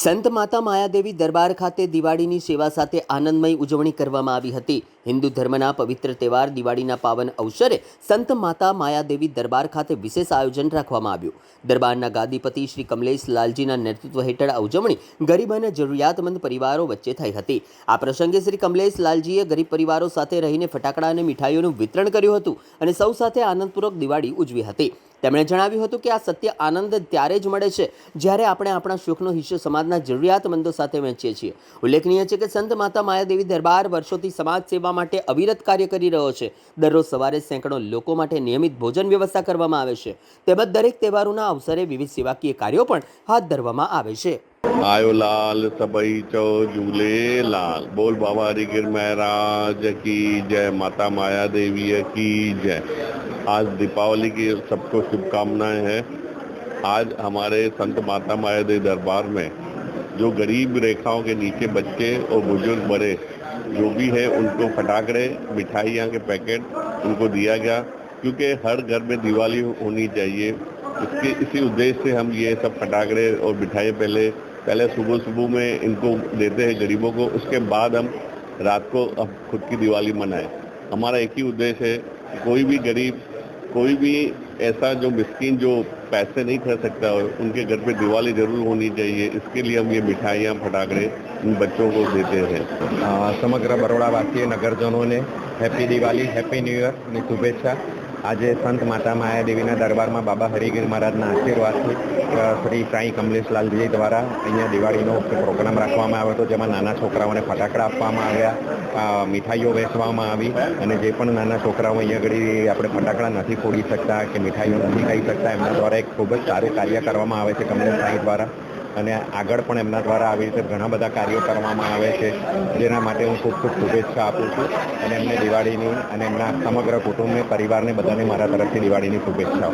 સંત માતા માયાદેવી દરબાર ખાતે દિવાળીની સેવા સાથે આનંદમય ઉજવણી કરવામાં આવી હતી. હિન્દુ ધર્મના પવિત્ર તહેવાર દિવાળીના પાવન અવસરે સંત માતા માયાદેવી દરબાર ખાતે વિશેષ આયોજન રાખવામાં આવ્યું. દરબારના ગાદીપતિ શ્રી કમલેશ લાલજીના નેતૃત્વ હેઠળ આ ઉજવણી ગરીબ અને જરૂરિયાતમંદ પરિવારો વચ્ચે થઈ હતી. આ પ્રસંગે શ્રી કમલેશ લાલજીએ ગરીબ પરિવારો સાથે રહીને ફટાકડા અને મીઠાઈઓનું વિતરણ કર્યું હતું અને સૌ સાથે આનંદપૂર્વક દિવાળી ઉજવી હતી. તેમણે જણાવ્યું હતું કે આ સત્ય આનંદ ત્યારે જ મળે છે જ્યારે આપણે આપણા સુખનો હિસ્સો સમાજના જરૂરિયાતમંદો સાથે વહેંચીએ છીએ. ઉલ્લેખનીય છે કે સંત માતા માયાદેવી દરબાર વર્ષોથી સમાજ સેવા માટે અવિરત કાર્ય કરી રહ્યો છે. દરરોજ સવારે સેંકડો લોકો માટે નિયમિત ભોજન વ્યવસ્થા કરવામાં આવે છે. તેમજ દરેક તહેવારોના અવસરે વિવિધ સેવાકીય કાર્યો પણ હાથ ધરવામાં આવે છે. આયો લાલ સબઈ ચો ઝૂલે લાલ. બોલ બાબા હરિગીર મહેરાજ કી જય. માતા માયા દેવી કી જય. आज दीपावली की सबको शुभकामनाएँ हैं। आज हमारे संत माता माया देवी दरबार में जो गरीब रेखाओं के नीचे बच्चे और बुज़ुर्ग बड़े जो भी है, उनको फटाकड़े, मिठाइयाँ के पैकेट उनको दिया गया, क्योंकि हर घर में दिवाली होनी चाहिए। इसके, इसी उद्देश्य से हम ये सब फटाकड़े और मिठाई पहले पहले सुबह सुबह में इनको देते हैं गरीबों को। उसके बाद हम रात को अब खुद की दिवाली मनाएँ। हमारा एक ही उद्देश्य है कोई भी गरीब कोई भी ऐसा जो मिस्किन जो पैसे नहीं खरीद सकता, उनके घर पे दिवाली ज़रूर होनी चाहिए। इसके लिए हम ये मिठाइयाँ फटाखड़े इन बच्चों को देते हैं। हाँ, समग्र बड़ोड़ावासीय नगरजनों ने happy Diwali happy new year अपनी शुभेच्छा। આજે સંત માતા માયાદેવીના દરબારમાં બાબા હરિગીર મહારાજના આશીર્વાદથી શ્રી સાંઈ કમલેશલાલજી દ્વારા અહીંયા દિવાળીનો પ્રોગ્રામ રાખવામાં આવ્યો હતો, જેમાં નાના છોકરાઓને ફટાકડા આપવામાં આવ્યા મીઠાઈઓ વેચવામાં આવી અને જે પણ નાના છોકરાઓ અહીંયા આગળ આપણે ફટાકડા નથી ફોડી શકતા કે મીઠાઈઓ નથી ખાઈ શકતા, એમના દ્વારા એક ખૂબ જ સારું કાર્ય કરવામાં આવે છે કમલેશ સાંઈ દ્વારા. અને આગળ પણ એમના દ્વારા આવી રીતે ઘણા બધા કાર્યો કરવામાં આવે છે. જેના માટે હું ખૂબ ખૂબ શુભેચ્છા આપું છું. અને એમને દિવાળીની અને એમના સમગ્ર કુટુંબને, પરિવારને બધાને મારા તરફથી દિવાળીની શુભેચ્છાઓ.